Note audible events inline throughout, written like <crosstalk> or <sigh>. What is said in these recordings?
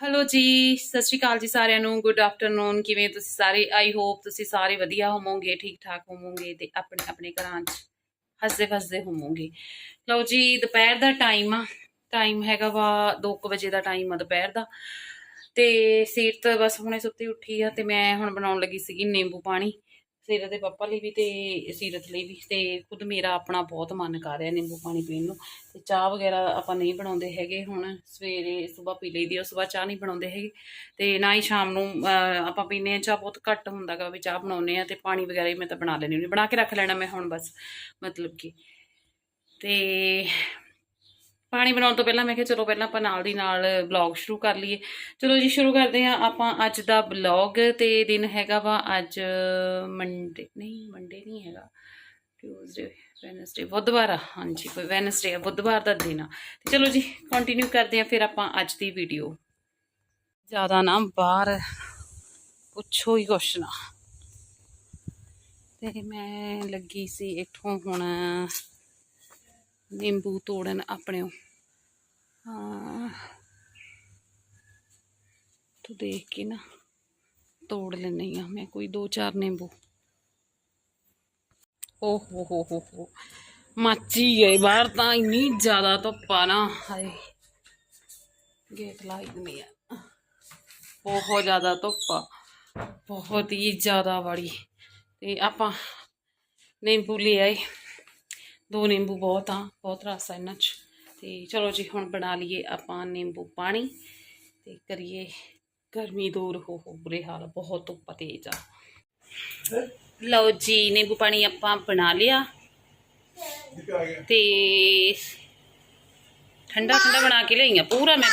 Hello ਜੀ, ਸਤਿ ਸ਼੍ਰੀ ਅਕਾਲ ਜੀ ਸਾਰਿਆਂ ਨੂੰ। ਗੁੱਡ ਆਫਟਰਨੂਨ ਕਿਵੇਂ ਤੁਸੀਂ ਸਾਰੇ? ਆਈ ਹੋਪ ਤੁਸੀਂ ਸਾਰੇ ਵਧੀਆ ਹੋਵੋਗੇ ਠੀਕ ਠਾਕ ਹੋਵੋਗੇ ਤੇ ਆਪਣੇ ਆਪਣੇ ਘਰਾਂ 'ਚ ਹੱਸਦੇ ਫਸਦੇ ਹੋਵੋਗੇ। ਲਓ ਜੀ, ਦੁਪਹਿਰ ਦਾ ਟਾਈਮ ਆ। ਟਾਈਮ ਹੈਗਾ ਵਾ 2 ਵਜੇ ਦਾ ਟਾਈਮ ਆ ਦੁਪਹਿਰ ਦਾ। ਤੇ ਸੀਰਤ ਬਸ ਹੁਣੇ ਸੁੱਤੀ ਉੱਠੀ ਆ ਤੇ ਮੈਂ ਹੁਣ ਬਣਾਉਣ ਲੱਗੀ ਸੀਗੀ ਨਿੰਬੂ ਪਾਣੀ। ਸੀਰਤ ਦੇ ਪਾਪਾ ਲਈ ਵੀ ਤੇ ਸੀਰਤ ਲਈ ਵੀ ਤੇ ਖੁਦ ਮੇਰਾ ਆਪਣਾ ਬਹੁਤ ਮਨ ਕਰ ਰਿਹਾ ਨਿੰਬੂ ਪਾਣੀ ਪੀਣ ਨੂੰ। ਤੇ ਚਾਹ ਵਗੈਰਾ ਆਪਾਂ ਨਹੀਂ ਬਣਾਉਂਦੇ ਹੈਗੇ ਹੁਣ, ਸਵੇਰੇ ਸਵੇਰ ਪੀ ਲਈਦੀ ਆ ਉਸ ਤੋਂ ਬਾਅਦ ਚਾਹ ਨਹੀਂ ਬਣਾਉਂਦੇ ਹੈਗੇ। ਤੇ ਨਾ ਹੀ ਸ਼ਾਮ ਨੂੰ ਆਪਾਂ ਪੀਨੇ ਆ ਚਾਹ ਬਹੁਤ ਘੱਟ ਹੁੰਦਾ ਗਾ ਵੀ ਚਾਹ ਬਣਾਉਨੇ ਆ ਤੇ ਪਾਣੀ ਵਗੈਰਾ ਹੀ ਮੈਂ ਤਾਂ ਬਣਾ ਲੈਣੀ ਹੁੰਦੀ ਬਣਾ ਕੇ ਰੱਖ ਲੈਣਾ ਮੈਂ ਹੁਣ ਬਸ, ਮਤਲਬ ਕਿ। ਤੇ ਪਾਣੀ ਬਣਾਉਣ ਤੋਂ ਪਹਿਲਾਂ ਮੈਂ ਕਿਹਾ ਚਲੋ ਪਹਿਲਾਂ ਆਪਾਂ ਨਾਲ ਦੀ ਨਾਲ ਵਲੌਗ ਸ਼ੁਰੂ ਕਰ ਲਈਏ। ਚਲੋ ਜੀ, ਸ਼ੁਰੂ ਕਰਦੇ ਹਾਂ ਆਪਾਂ ਅੱਜ ਦਾ ਵਲੌਗ ਤੇ ਦਿਨ ਹੈਗਾ ਵਾ ਅੱਜ ਮੰਡੇ ਨਹੀਂ ਮੰਡੇ ਨਹੀਂ ਹੈਗਾ। ਟਿਊਜ਼ਡੇ ਵੈਨਸਡੇ ਬੁੱਧਵਾਰ ਆ। ਹਾਂਜੀ ਵੈਨਸਡੇ ਆ, ਬੁੱਧਵਾਰ ਦਾ ਦਿਨ ਆ। ਤੇ ਚਲੋ ਜੀ ਕੰਟੀਨਿਊ ਕਰਦੇ ਹਾਂ ਫਿਰ ਆਪਾਂ ਅੱਜ ਦੀ ਵੀਡੀਓ ਜ਼ਿਆਦਾ ਨਾ ਬਾਹਰ ਪੁੱਛੋ ਹੀ ਕੁਛ ਨਾ। ਤੇ ਮੈਂ ਲੱਗੀ ਸੀ ਇੱਥੋਂ ਹੁਣ ਨਿੰਬੂ ਤੋੜਨ ਆਪਣੇ ਹਾਂ। ਤੂੰ ਦੇਖ ਕੇ ਨਾ ਤੋੜ ਲੈਣੀ ਆ ਮੈਂ ਕੋਈ ਦੋ ਚਾਰ ਨਿੰਬੂ। ਓ ਹੋ ਹੋ ਹੋ। ਹੋ ਮਾਚੀ ਗਏ ਬਾਹਰ ਤਾਂ ਇੰਨੀ ਜ਼ਿਆਦਾ ਧੁੱਪ ਆ ਨਾ। ਹਾਏ। ਗੇਟ ਲਾਈ ਦਿੰਦੀ ਆ। ਬਹੁਤ ਜ਼ਿਆਦਾ ਧੁੱਪ ਆ। ਬਹੁਤ ਹੀ ਜ਼ਿਆਦਾ ਵਾਲੀ। ਤੇ ਆਪਾਂ ਨਿੰਬੂ ਲੈ ਆਏ। ਦੋ ਨਿੰਬੂ ਬਹੁਤ ਆ ਬਹੁਤ ਰਸ ਆ ਇਹਨਾਂ 'ਚ। ਤੇ ਚਲੋ ਜੀ ਹੁਣ ਬਣਾ ਲਈਏ ਆਪਾਂ ਨਿੰਬੂ ਪਾਣੀ ਤੇ ਕਰੀਏ ਗਰਮੀ ਦੂਰ। ਹੋ ਹੋ ਬੁਰੇ ਹਾਲ ਆ, ਬਹੁਤ ਧੁੱਪ ਤੇਜ਼ ਆ। ਲਓ ਜੀ ਨਿੰਬੂ ਪਾਣੀ ਆਪਾਂ ਬਣਾ ਲਿਆ। ਤੇ ਠੰਡਾ ਠੰਡਾ ਬਣਾ ਕੇ ਲਈਆਂ ਪੂਰਾ ਮੈਂ।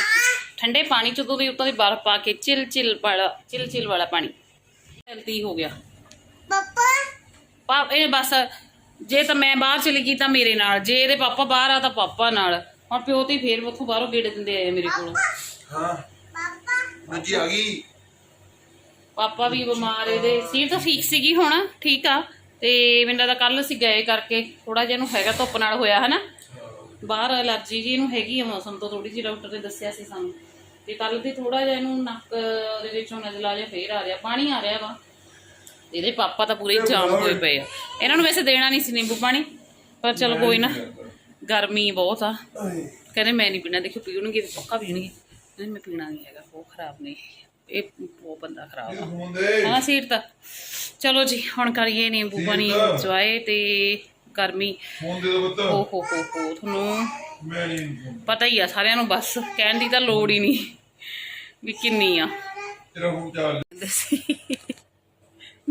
ਠੰਡੇ ਪਾਣੀ ਚ ਉਦੋਂ ਦੀ ਉੱਤੋਂ ਦੀ ਬਰਫ਼ ਪਾ ਕੇ ਚਿਲ ਚਿਲ ਵਾਲਾ ਚਿਲ ਚਿਲ ਵਾਲਾ ਪਾਣੀ। ਹੈਲਦੀ ਹੋ ਗਿਆ। ਪਾਪਾ। ਪਾ ਇਹ ਬਸ ਜੇ ਤਾਂ ਮੈਂ ਬਾਹਰ ਚਲੀ ਗਈ ਤਾਂ ਮੇਰੇ ਨਾਲ ਜੇ ਇਹਦੇ ਪਾਪਾ ਬਾਹਰ ਆ ਤਾਂ ਪਾਪਾ ਨਾਲ। ਹੁਣ ਪਿਓ ਤੇ ਫੇਰ ਉੱਥੋਂ ਬਾਹਰੋਂ ਗੇੜੇ ਦਿੰਦੇ ਆਏ ਮੇਰੇ ਕੋਲ। ਹਾਂ। ਪਾਪਾ। ਹਾਂਜੀ ਆ ਗਈ। ਪਾਪਾ ਵੀ ਬਿਮਾਰ ਇਹਦੇ। ਸੀਰ ਤਾਂ ਠੀਕ ਸੀਗੀ ਹੁਣ ਠੀਕ ਆ। ਤੇ ਮੈਨੂੰ ਲੱਗਦਾ ਕੱਲ ਅਸੀਂ ਗਏ ਕਰਕੇ ਥੋੜਾ ਜਿਹਾ ਇਹਨੂੰ ਹੈਗਾ ਧੁੱਪ ਨਾਲ ਹੋਇਆ ਹਨਾ? ਬਾਹਰ ਅਲਰਜੀ ਜੀ ਇਹਨੂੰ ਹੈਗੀ ਆ ਮੌਸਮ ਤੋਂ ਥੋੜੀ ਜਿਹੀ ਡਾਕਟਰ ਨੇ ਦੱਸਿਆ ਸੀ ਸਾਨੂੰ। ਤੇ ਕੱਲ ਦੀ ਥੋੜਾ ਜਿਹਾ ਇਹਨੂੰ ਨੱਕ ਦੇ ਵਿੱਚੋਂ ਨਜ਼ਲਾ ਜਿਹਾ ਫੇਰ ਆ ਰਿਹਾ ਪਾਣੀ ਆ ਰਿਹਾ ਵਾ। ਇਹਦੇ ਪਾਪਾ ਤਾਂ ਪੂਰੇ ਜਾਮ ਹੋਏ ਪਏ ਆ। ਇਹਨਾਂ ਨੂੰ ਵੈਸੇ ਦੇਣਾ ਨਹੀਂ ਸੀ ਨਿੰਬੂ ਪਾਣੀ ਪਰ ਚਲੋ ਕੋਈ ਨਾ ਗਰਮੀ ਬਹੁਤ ਆ। ਕਹਿੰਦੇ ਮੈਂ ਨਹੀਂ ਪੀਣਾ ਦੇਖੋ ਪੀਣਗੇ ਤੇ ਪੱਕਾ ਪੀਣਗੇ ਨਹੀਂ ਮੈਂ ਪੀਣਾ ਨਹੀਂ ਹੈਗਾ ਬਹੁਤ ਖਰਾਬ ਨੇ ਇਹ ਬਹੁਤ ਬੰਦਾ ਖਰਾਬ ਆ। ਹਾਂ ਸੀਟ ਤਾਂ ਚਲੋ ਜੀ ਹੁਣ ਕਰੀਏ ਨਿੰਬੂ ਪਾਣੀ ਇੰਜੋਏ ਤੇ ਗਰਮੀ। ਓ ਹੋ ਹੋ ਹੋ ਤੁਹਾਨੂੰ ਨਹੀਂ ਪਤਾ ਹੀ ਆ ਸਾਰਿਆਂ ਨੂੰ ਬਸ ਕਹਿਣ ਦੀ ਤਾਂ ਲੋੜ ਹੀ ਨਹੀਂ ਵੀ ਕਿੰਨੀ ਆ। ਤੇਰਾ ਫੋਨ ਚੱਲ।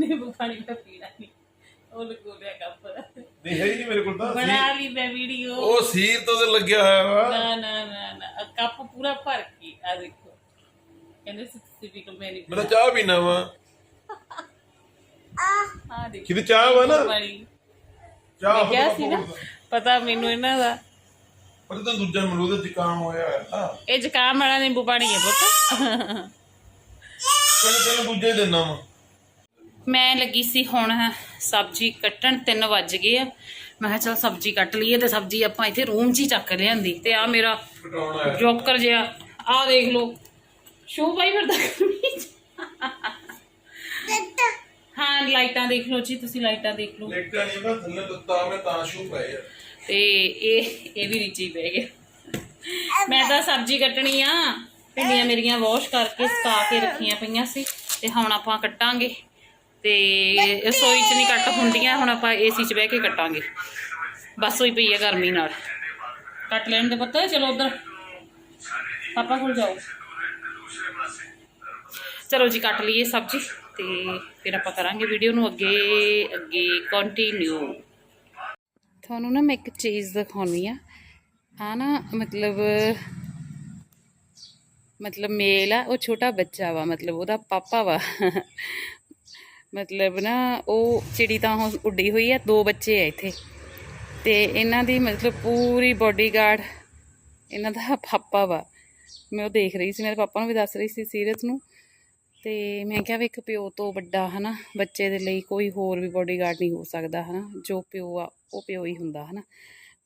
ਦੱਸੀ ਨਿੰਬੂ ਪਾਣੀ ਤਾਂ ਪੀਣਾ ਨਹੀਂ। ਉਹ ਲਗੋ ਲਿਆ ਕੱਪ। ਨਹੀਂ ਹੈ ਹੀ ਨਹੀਂ ਮੇਰੇ ਕੋਲ ਤਾਂ। ਬਣਾ ਲਈ ਮੈਂ ਵੀਡੀਓ। ਉਹ ਸੀਰ ਤੋਂ ਤੇ ਲੱਗਿਆ ਹੋਇਆ ਵਾ। ਨਾ ਨਾ ਨਾ ਨਾ। ਆਹ ਕੱਪ ਪੂਰਾ ਭਰ ਕੇ ਆ ਦੇਖੋ। ਕਹਿੰਦੇ ਸਪੈਸੀਫਿਕ ਮੈਂ ਨਹੀਂ ਮੈਂ ਤਾਂ ਚਾਹ ਪੀਣਾ ਵਾ। ਆ ਦੇਖੋ ਕਿਤੇ ਚਾਹ ਵਾ ਨਾ? ਪਾਣੀ ਚਾਹ ਮੈਂ ਕਿਹਾ ਸੀ ਨਾ ਪਤਾ ਮੈਨੂੰ ਇਹਨਾਂ ਦਾ। ਪਰ ਤਾਂ ਦੂਜਾ ਜ਼ੁਕਾਮ ਹੋਇਆ ਇਹ ਜ਼ੁਕਾਮ ਵਾਲਾ ਨਿੰਬੂ ਪਾਣੀ ਹੈ ਪੁੱਤ। ਤੈਨੂੰ ਦੂਜੇ ਦਿਨਾ ਵਾ ਮੈਂ ਲੱਗੀ ਸੀ ਹੁਣ ਸਬਜ਼ੀ ਕੱਟਣ 3 ਵੱਜ ਗਏ ਆ। ਮੈਂ ਕਿਹਾ ਚਲ ਸਬਜ਼ੀ ਕੱਟ ਲਈਏ ਤੇ ਸਬਜ਼ੀ ਆਪਾਂ ਇੱਥੇ ਰੂਮ 'ਚ ਹੀ ਚੱਕ ਲਿਆਂਦੀ ਤੇ ਆ ਮੇਰਾ ਜੋਕਰ ਜਿਹਾ ਆ ਦੇਖ ਲਓ। ਸ਼ੂ ਪਾਈ ਫਿਰਦਾ ਹਾਂ ਲਾਈਟਾਂ ਦੇਖ ਲਓ ਜੀ ਤੁਸੀਂ ਲਾਈਟਾਂ ਦੇਖ ਲਓ। ਲੇਟਾ ਨਹੀਂ ਮੈਂ ਥੱਲੇ ਦਿੱਤਾ ਮੈਂ ਤਾਂ ਸ਼ੂ ਪਏ ਆ। ਤੇ ਇਹ ਇਹ ਵੀ ਹੀ ਪੈ ਗਿਆ। ਮੈਂ ਤਾਂ ਸਬਜ਼ੀ ਕੱਟਣੀ ਆ। ਭਿੰਡੀਆਂ ਮੇਰੀਆਂ ਵਾਸ਼ ਕਰਕੇ ਸੁਕਾ ਕੇ ਰੱਖੀਆਂ ਪਈਆਂ ਸੀ। ਤੇ ਹੁਣ ਆਪਾਂ ਕੱਟਾਂਗੇ। ਤੇ ਰਸੋਈ 'ਚ ਨਹੀਂ ਕੱਟ ਹੁੰਦੀਆਂ, ਹੁਣ ਆਪਾਂ ਏਸੀ 'ਚ ਬਹਿ ਕੇ ਕੱਟਾਂਗੇ। ਬਸ ਹੋਈ ਪਈ ਆ ਗਰਮੀ ਨਾਲ। ਕੱਟ ਲੈਣ ਦੇ ਪਤਾ, ਚਲੋ ਉਧਰ। ਪਾਪਾ ਕੋਲ ਜਾਓ। ਚਲੋ ਜੀ, ਕੱਟ ਲਈਏ ਸਬਜ਼ੀ ਤੇ ਫਿਰ ਆਪਾਂ ਕਰਾਂਗੇ ਵੀਡੀਓ ਨੂੰ ਅੱਗੇ ਅੱਗੇ ਕੰਟੀਨਿਊ ਤੁਹਾਨੂੰ ਨਾ ਮੈਂ ਇੱਕ ਚੀਜ਼ ਦਿਖਾਉਣੀ ਆ। ਆ ਨਾ ਮਤਲਬ ਮਤਲਬ ਮੇਲ ਆ, ਉਹ ਛੋਟਾ ਬੱਚਾ ਵਾ, ਮਤਲਬ ਉਹਦਾ ਪਾਪਾ ਵਾ। ਮਤਲਬ ਨਾ ਉਹ ਚਿੜੀ ਤਾਂ ਹੁਣ ਉੱਡੀ ਹੋਈ ਆ, ਦੋ ਬੱਚੇ ਆ ਇੱਥੇ। ਤੇ ਇਹਨਾਂ ਦੀ ਮਤਲਬ ਪੂਰੀ ਬਾਡੀਗਾਰਡ ਇਹਨਾਂ ਦਾ ਪਾਪਾ ਵਾ। ਮੈਂ ਉਹ ਦੇਖ ਰਹੀ ਸੀ, ਮੇਰੇ ਪਾਪਾ ਨੂੰ ਵੀ ਦੱਸ ਰਹੀ ਸੀ ਸੀਰਤ ਨੂੰ। ਤੇ ਮੈਂ ਕਿਹਾ ਵੀ ਇੱਕ ਪਿਓ ਤੋਂ ਵੱਡਾ ਹਨਾ, ਬੱਚੇ ਦੇ ਲਈ ਕੋਈ ਹੋਰ ਵੀ ਬਾਡੀਗਾਰਡ ਨਹੀਂ ਹੋ ਸਕਦਾ ਹਨਾ। ਜੋ ਪਿਓ ਆ, ਉਹ ਪਿਓ ਹੀ ਹੁੰਦਾ ਹਨਾ।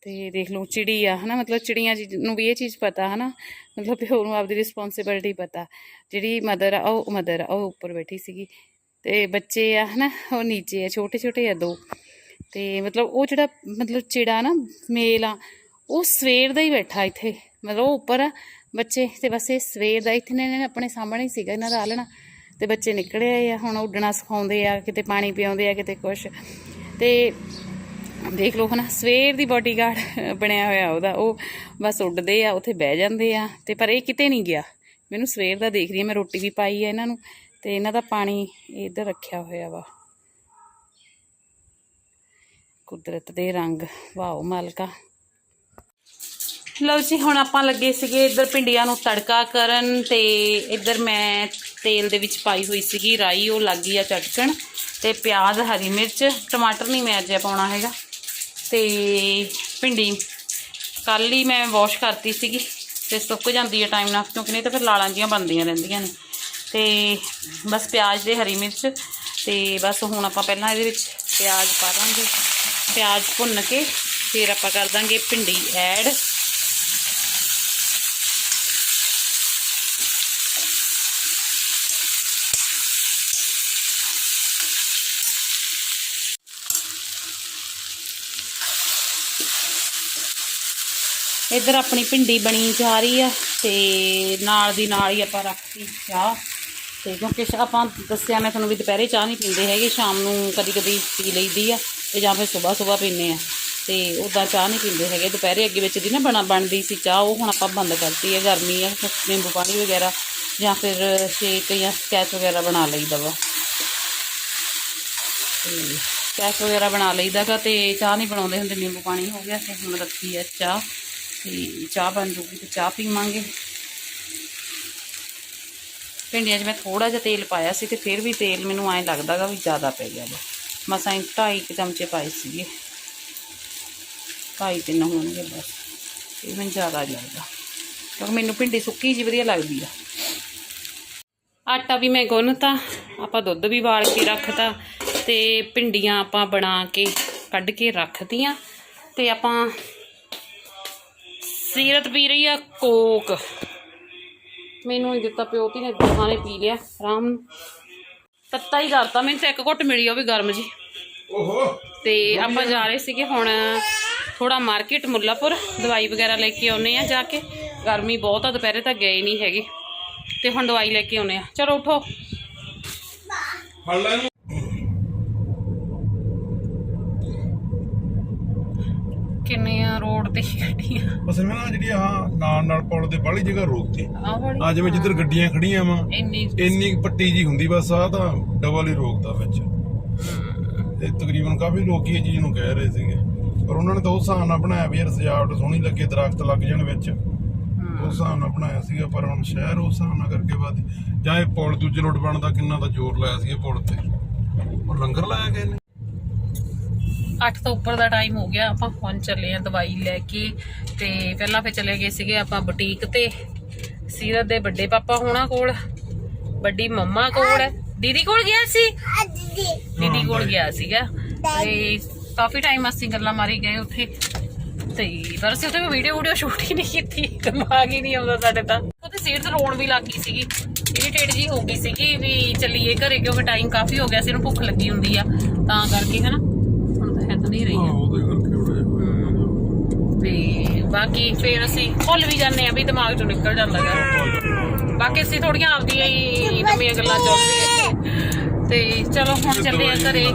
ਤੇ ਦੇਖ ਲਓ, ਚਿੜੀ ਆ ਹਨਾ, ਮਤਲਬ ਚਿੜੀਆਂ ਜੀ ਨੂੰ ਵੀ ਇਹ ਚੀਜ਼ ਪਤਾ ਹਨਾ। ਮਤਲਬ ਪਿਓ ਨੂੰ ਆਪਦੀ ਰਿਸਪੌਂਸਿਬਿਲਟੀ ਪਤਾ। ਜਿਹੜੀ ਮਦਰ ਆ, ਉਹ ਮਦਰ ਆ, ਉਹ ਉੱਪਰ ਬੈਠੀ ਸੀਗੀ। ਤੇ ਬੱਚੇ ਆ, ਹਨਾ, ਉਹ ਨੀਚੇ ਆ ਛੋਟੇ ਛੋਟੇ ਆ ਦੋ। ਤੇ ਮਤਲਬ ਉਹ ਜਿਹੜਾ, ਮਤਲਬ ਚਿੜਾ ਨਾ, ਮੇਲ ਆ, ਉਹ ਸਵੇਰ ਦਾ ਹੀ ਬੈਠਾ ਇੱਥੇ। ਮਤਲਬ ਉਹ ਉੱਪਰ ਆ, ਬੱਚੇ, ਤੇ ਬਸ ਇਹ ਸਵੇਰ ਦਾ, ਇੱਥੇ ਨੇ ਆਪਣੇ ਸਾਹਮਣੇ ਹੀ ਸੀਗਾ, ਇਹਨਾਂ ਦਾ ਆਲਣਾ ਤੇ ਬੱਚੇ ਨਿਕਲੇ ਆਏ ਆ, ਹੁਣ ਉੱਡਣਾ ਸਿਖਾਉਂਦੇ ਆ, ਕਿਤੇ ਪਾਣੀ ਪਿਆਉਂਦੇ ਆ, ਕਿਤੇ ਕੁਛ। ਤੇ ਦੇਖ ਲਓ, ਹਨਾ, ਸਵੇਰ ਦੀ ਬਾਡੀਗਾਰਡ ਬਣਿਆ ਹੋਇਆ ਉਹਦਾ, ਉਹ ਬਸ ਉੱਡਦੇ ਆ, ਉੱਥੇ ਬਹਿ ਜਾਂਦੇ ਆ, ਤੇ ਪਰ ਇਹ ਕਿਤੇ ਨਹੀਂ ਗਿਆ। ਮੈਨੂੰ ਸਵੇਰ ਦਾ ਦੇਖ ਰਹੀ ਆ, ਮੈਂ ਰੋਟੀ ਵੀ ਪਾਈ ਆ ਇਹਨਾਂ ਨੂੰ ਤੇ ਇਹਨਾਂ ਦਾ ਪਾਣੀ ਇੱਧਰ ਰੱਖਿਆ ਹੋਇਆ ਵਾ। ਕੁਦਰਤ ਦੇ ਰੰਗ। ਵਾਓ ਮਾਲਕਾ। ਲਓ ਜੀ, ਹੁਣ ਆਪਾਂ ਲੱਗੇ ਸੀਗੇ ਇੱਧਰ ਭਿੰਡੀਆਂ ਨੂੰ ਤੜਕਾ ਕਰਨ ਤੇ ਇੱਧਰ ਮੈਂ ਤੇਲ ਦੇ ਵਿੱਚ ਪਾਈ ਹੋਈ ਸੀਗੀ ਰਾਈ, ਉਹ ਲੱਗ ਗਈ ਆ ਚਟਕਣ ਤੇ ਪਿਆਜ਼, ਹਰੀ ਮਿਰਚ, ਟਮਾਟਰ ਨਹੀਂ ਮੈਂ ਅੱਜ ਪਾਉਣਾ ਹੈਗਾ ਤੇ ਭਿੰਡੀ। ਕੱਲ ਹੀ ਮੈਂ ਵਾਸ਼ ਕਰਤੀ ਸੀਗੀ ਤੇ ਸੁੱਕ ਜਾਂਦੀ ਹੈ ਟਾਈਮ ਨਾਲ, ਕਿਉਂਕਿ ਨਹੀਂ ਤਾਂ ਫਿਰ ਲਾਲਾਂ ਜੀਆਂ ਬਣਦੀਆਂ ਰਹਿੰਦੀਆਂ ਨੇ। ਤੇ ਬਸ ਪਿਆਜ਼ ਤੇ ਹਰੀ ਮਿਰਚ ਤੇ ਬਸ ਹੁਣ ਆਪਾਂ ਪਹਿਲਾਂ ਇਹਦੇ ਵਿੱਚ ਪਿਆਜ਼ ਪਾ ਦਾਂਗੇ। ਪਿਆਜ਼ ਭੁੰਨ ਕੇ ਫਿਰ ਆਪਾਂ ਕਰ ਦਾਂਗੇ ਭਿੰਡੀ ਐਡ। ਇੱਧਰ ਆਪਣੀ ਭਿੰਡੀ ਬਣੀ ਜਾ ਰਹੀ ਆ ਤੇ ਨਾਲ ਦੀ ਨਾਲ ਹੀ ਆਪਾਂ ਰੱਖਤੀ ਚਾਹ। ਤੇ ਕਿਉਂਕਿ ਆਪਾਂ ਦੱਸਿਆ, ਮੈਂ ਤੁਹਾਨੂੰ ਵੀ ਦੁਪਹਿਰੇ ਚਾਹ ਨਹੀਂ ਪੀਂਦੇ ਹੈਗੇ, ਸ਼ਾਮ ਨੂੰ ਕਦੀ ਕਦੀ ਪੀ ਲਈਦੀ ਆ ਤੇ ਜਾਂ ਫਿਰ ਸਵੇਰ ਸਵੇਰ ਪੀਂਦੇ ਆ। ਤੇ ਉੱਦਾਂ ਚਾਹ ਨਹੀਂ ਪੀਂਦੇ ਹੈਗੇ। ਦੁਪਹਿਰੇ ਅੱਗੇ ਵਿੱਚ ਦੀ ਨਾ ਬਣਾ, ਬਣਦੀ ਸੀ ਚਾਹ, ਉਹ ਹੁਣ ਆਪਾਂ ਬੰਦ ਕਰਤੀ ਹੈ ਗਰਮੀ ਆ, ਨਿੰਬੂ ਪਾਣੀ ਵਗੈਰਾ ਜਾਂ ਫਿਰ ਸ਼ੇਕ ਜਾਂ ਸਕੈਚ ਵਗੈਰਾ ਬਣਾ ਲਈਦਾ ਵਾ। ਤੇ ਸਕੈਚ ਵਗੈਰਾ ਬਣਾ ਲਈਦਾ ਗਾ ਤੇ ਚਾਹ ਨਹੀਂ ਬਣਾਉਂਦੇ ਹੁੰਦੇ, ਨਿੰਬੂ ਪਾਣੀ ਹੋ ਗਿਆ ਤੇ ਹੁਣ ਰੱਖੀ ਹੈ ਚਾਹ। ਤੇ ਚਾਹ ਬਣ ਜੂਗੀ ਤੇ ਚਾਹ ਪੀਵਾਂਗੇ। ਭਿੰਡੀਆਂ 'ਚ ਮੈਂ ਥੋੜਾ ਜਿਹਾ ਤੇਲ ਪਾਇਆ ਸੀ ਤੇ ਫਿਰ ਵੀ ਤੇਲ ਮੈਨੂੰ ਐਂ ਲੱਗਦਾਗਾ ਵੀ ਜ਼ਿਆਦਾ ਪੈ ਗਿਆ ਵਾ। ਮਸਾਂ ਹੀ ਢਾਈ ਕੁ ਚਮਚੇ ਪਾਏ ਸੀਗੇ। ਢਾਈ ਤਿੰਨ ਹੋਣਗੇ ਬਸ। ਇਹ ਮੈਨੂੰ ਜ਼ਿਆਦਾ ਲੱਗਦਾ। ਕਿਉਂਕਿ ਮੈਨੂੰ ਭਿੰਡੀ ਸੁੱਕੀ ਜੀ ਵਧੀਆ ਲੱਗਦੀ ਆ। ਆਟਾ ਵੀ ਮੈਂ ਗੁੰਨਤਾ, ਆਪਾਂ ਦੁੱਧ ਵੀ ਵਾਲ ਕੇ ਰੱਖਤਾ ਤੇ ਭਿੰਡੀਆਂ ਆਪਾਂ ਬਣਾ ਕੇ ਕੱਢ ਕੇ ਰੱਖਤੀਆਂ ਤੇ ਆਪਾਂ ਸੀਰਤ ਪੀ ਰਹੀ ਆ ਕੋਕ। ਮੈਨੂੰ ਹੀ ਦਿੱਤਾ ਪਿਓ ਤੀ ਨੇ ਦੋਹਾਂ ਨੇ ਪੀ ਲਿਆ ਆਰਾਮ। ਤੱਤਾ ਹੀ ਕਰਤਾ ਮੈਨੂੰ ਤਾਂ ਇੱਕ ਘੁੱਟ ਮਿਲੀ ਉਹ ਵੀ ਗਰਮ ਜੀ ਓਹੋ। ਤੇ ਆਪਾਂ ਜਾ ਰਹੇ ਸੀਗੇ ਹੁਣ ਥੋੜਾ ਮਾਰਕੀਟ ਮੁੱਲਾਪੁਰ ਦਵਾਈ ਵਗੈਰਾ ਲੈ ਕੇ ਆਉਨੇ ਆ ਜਾ ਕੇ। ਗਰਮੀ ਬਹੁਤ ਆ ਦੁਪਹਿਰੇ ਤਾਂ ਗਏ ਨਹੀਂ ਹੈਗੇ। ਤੇ ਹੁਣ ਦਵਾਈ ਲੈ ਕੇ ਆਉਨੇ ਆ। ਚਲੋ ਉਠੋ। ਫੜ ਲੈ ਇਹਨੂੰ। ਕਿੰਨੀਆਂ ਰੋਡ ਤੇ ਗੱਡੀਆਂ। ਅਸਲ ਵਿੱਚ ਨਾ ਜਿਹੜੀ ਆ ਨਾਲ ਨਾਲ ਪੁਲ ਦੇ ਬਾਹਲੀ ਜਗ੍ਹਾ ਰੋਕਤੀ ਆ ਆ ਜਿਵੇਂ ਜਿੱਧਰ ਗੱਡੀਆਂ ਖੜੀਆਂ ਵਾ ਇੰਨੀ ਇੰਨੀ ਕੁ ਪੱਟੀ ਜੀ ਹੁੰਦੀ ਬਸ ਆ ਤਾਂ ਡਬਲ ਹੀ ਰੋਕਦਾ ਵਿੱਚ। ਤੇ ਤਕਰੀਬਨ ਕਾਫੀ ਲੋਕੀ ਇਹ ਚੀਜ਼ ਨੂੰ ਕਹਿ ਰਹੇ ਸੀਗੇ। ਪਰ ਉਹਨਾਂ ਨੇ ਤਾਂ ਉਸ ਹਿਸਾਬ ਨਾਲ ਬਣਾਇਆ ਵੀ ਯਾਰ ਸਜਾਵਟ ਸੋਹਣੀ ਲੱਗੇ ਦਰਖਤ ਲੱਗ ਜਾਣ ਵਿੱਚ। ਉਸ ਹਿਸਾਬ ਨਾਲ ਬਣਾਇਆ ਸੀਗਾ ਪਰ ਹੁਣ ਸ਼ਹਿਰ ਉਸ ਹਿਸਾਬ ਨਾਲ ਕਰਕੇ ਬਾਦ ਜਾਂ ਇਹ ਪੁਲ ਦੂਜੇ ਰੋਡ ਬਣਦਾ ਕਿੰਨਾ ਦਾ ਜ਼ੋਰ ਲਾਇਆ ਸੀ ਇਹ ਪੁਲ ਤੇ। ਉਹ ਲੰਗਰ ਲਾਇਆ ਗਏ ਨੇ? 8 ਤੋਂ ਉੱਪਰ ਦਾ ਟਾਈਮ ਹੋ ਗਿਆ ਆਪਾਂ ਹੁਣ ਚੱਲੇ ਆ ਦਵਾਈ ਲੈ ਕੇ ਤੇ ਪਹਿਲਾਂ ਫੇ ਚਲੇ ਗਏ ਸੀਗੇ ਆਪਾਂ ਬੁਟੀਕ ਤੇ। ਸੀਰਤ ਦੇ ਵੱਡੇ ਪਾਪਾ ਹੋਣਾ ਕੋਲ ਵੱਡੀ ਮੰਮਾ ਕੋਲ। ਦੀਦੀ ਕੋਲ ਗਿਆ ਸੀ? ਦੀਦੀ। ਕੋਲ ਗਿਆ ਸੀਗਾ। ਤੇ ਕਾਫੀ ਟਾਈਮ ਅਸੀਂ ਗੱਲਾਂ ਮਾਰੀ ਗਏ ਉੱਥੇ। ਤੇ ਪਰ ਅਸੀਂ ਉੱਥੇ ਵੀਡੀਓ ਵੀਡੀਓ ਸ਼ੂਟ ਹੀ ਨਹੀਂ ਕੀਤੀ ਦਿਮਾਗ ਹੀ ਨਹੀਂ ਆਉਂਦਾ ਸਾਡੇ ਤਾਂ। ਉੱਥੇ ਸੀਟ ਤੇ ਰੋਣ ਵੀ ਲੱਗ ਗਈ ਸੀਗੀ। ਇਰੀਟੇਟ ਜੀ ਹੋ ਗਈ ਸੀਗੀ ਵੀ ਚੱਲੀਏ ਘਰੇ ਕਿਉਂਕਿ ਟਾਈਮ ਕਾਫੀ ਹੋ ਗਿਆ ਸੀ ਇਹਨੂੰ ਭੁੱਖ ਲੱਗੀ ਹੁੰਦੀ ਆ। ਤਾਂ ਕਰਕੇ ਹਨਾ। ਤਾਂ ਹੈ ਤਾਂ ਨਹੀਂ ਰਹੀ ਆ ਉਹਦੇ ਕਰਕੇ ਬੜਾ ਤੇ ਬਾਕੀ ਫੇਰ ਅਸੀਂ ਭੁੱਲ ਵੀ ਜਾਂਦੇ ਆ ਵੀ ਦਿਮਾਗ ਚੋਂ ਨਿਕਲ ਜਾਂਦਾ ਹੈ ਬਾਕੀ ਅਸੀਂ ਥੋੜੀਆਂ ਆਪਦੀਆਂ ਹੀ ਨਵੀਆਂ ਗੱਲਾਂ ਚੱਲਦੀਆਂ। ਤੇ ਚਲੋ ਹੁਣ ਚੱਲੇ ਆ ਘਰੇ।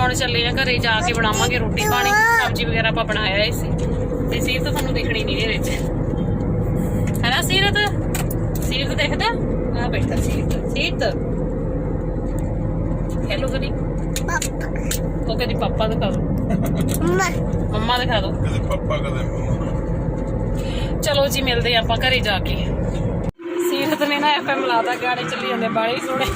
ਹੁਣ ਚੱਲੇ ਆ ਘਰੇ ਜਾ ਕੇ ਬਣਾਵਾਂਗੇ ਰੋਟੀ ਪਾਣੀ। ਸਬਜ਼ੀ ਵਗੈਰਾ ਆਪਾਂ ਬਣਾਇਆ ਹੀ ਸੀ। ਤੇ ਸੀਰਤ ਤੁਹਾਨੂੰ ਦਿਖਣੀ ਨਹੀਂ ਇਹਦੇ ਵਿੱਚ। ਹੈ ਨਾ ਸੀਰਤ ਸੀਰਤ ਦੇਖਦਾ? ਆ ਬੈਠਾ ਸੀਰਤ ਸੀਰਤ ਹੈਲੋ ਕਰੀ ਪਾਪਾ ਉਹ ਕਦੀ ਪਾਪਾ ਦਿਖਾ ਦੋ। ਮਮਾ ਮੰਮਾ ਦਿਖਾ ਦੋ। ਕਦੇ ਪਾਪਾ ਕਦੇ ਮੰਮਾ। ਚਲੋ ਜੀ ਮਿਲਦੇ ਹਾਂ ਆਪਾਂ ਘਰੇ ਜਾ ਕੇ। ਸੀਰਤ ਨੇ ਨਾ ਐਫਐਮ ਲਾਦਾ ਗਾਣੇ ਚੱਲੀ ਜਾਂਦੇ ਬਾਲੇ ਸੋਹਣੇ।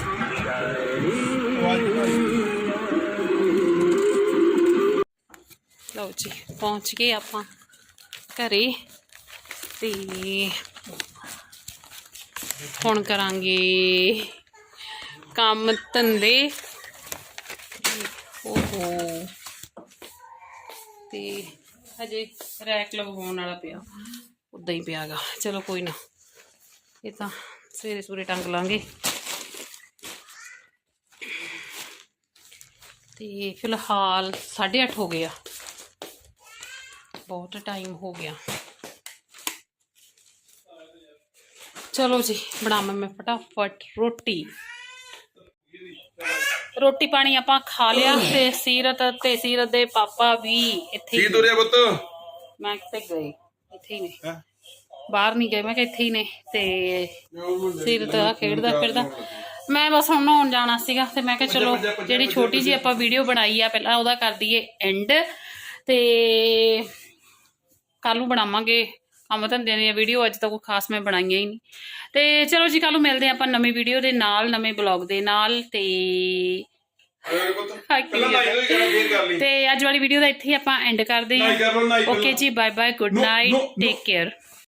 ਲਓ ਜੀ ਪਹੁੰਚ ਗਏ ਆਪਾਂ ਘਰੇ। ਤੇ ਹੁਣ ਕਰਾਂਗੇ ਕੰਮ ਧੰਦੇ। ਓਹੋ ਤੇ ਹਜੇ ਰੈਕ ਲਗਵਾਉਣ ਵਾਲਾ ਪਿਆ। ਉਦਾਂ ਹੀ ਪਿਆਗਾ ਚਲੋ ਕੋਈ ਨਾ। ਇਹ ਤਾਂ ਸਵੇਰੇ ਸਵੇਰੇ ਟੰਗ ਲਾਂਗੇ। ਤੇ ਫਿਲਹਾਲ 8:30 ਹੋ ਗਿਆ ਬਹੁਤ ਟਾਈਮ ਹੋ ਗਿਆ। ਚਲੋ ਜੀ, ਬਣਾਵਾਂ ਮੈਂ ਫਟਾਫਟ ਰੋਟੀ। ਰੋਟੀ ਪਾਣੀ ਆਪਾਂ ਖਾ ਲਿਆ ਤੇ ਸੀਰਤ ਤੇ ਸੀਰਤ ਦੇ ਪਾਪਾ ਵੀ ਇੱਥੇ ਹੀ ਕੀ ਤੁਰਿਆ ਪੁੱਤ? ਮੈਂ ਕਿਤੇ ਗਏ ਇੱਥੇ ਹੀ ਨੇ। ਬਾਹਰ ਨਹੀਂ ਗਏ ਮੈਂ ਕਿ ਇੱਥੇ ਹੀ ਨੇ ਤੇ ਸੀਰਤ ਆ ਖੇਡਦਾ ਫਿਰਦਾ। ਮੈਂ ਬਸ ਹੁਣ ਨਹਾਉਣ ਜਾਣਾ ਸੀਗਾ ਤੇ ਮੈਂ ਕਿਹਾ ਚਲੋ ਜਿਹੜੀ ਛੋਟੀ ਜੀ ਆਪਾਂ ਵੀਡੀਓ ਬਣਾਈ ਆ ਪਹਿਲਾਂ ਉਹਦਾ ਕਰ ਦਈਏ ਐਂਡ ਤੇ ਕੱਲ ਨੂੰ ਬਣਾਵਾਂਗੇ। ਕੰਮ ਧੰਦਿਆਂ ਦੀਆਂ ਵੀਡੀਓ ਅੱਜ ਤਾਂ ਕੋਈ ਖਾਸ ਮੈਂ ਬਣਾਈਆਂ ਹੀ ਨਹੀਂ। ਤੇ ਚਲੋ ਜੀ ਕੱਲ ਨੂੰ ਮਿਲਦੇ ਆਪਾਂ ਨਵੀਂ ਵੀਡੀਓ ਦੇ ਨਾਲ ਨਵੇਂ ਬਲੌਗ ਦੇ ਨਾਲ ਤੇ <laughs> ਤੇ ਅੱਜ ਵਾਲੀ ਵੀਡੀਓ ਦਾ ਇੱਥੇ ਹੀ ਆਪਾਂ ਐਂਡ ਕਰਦੇ ਹਾਂ। ਓਕੇ ਜੀ bye bye good night. Take care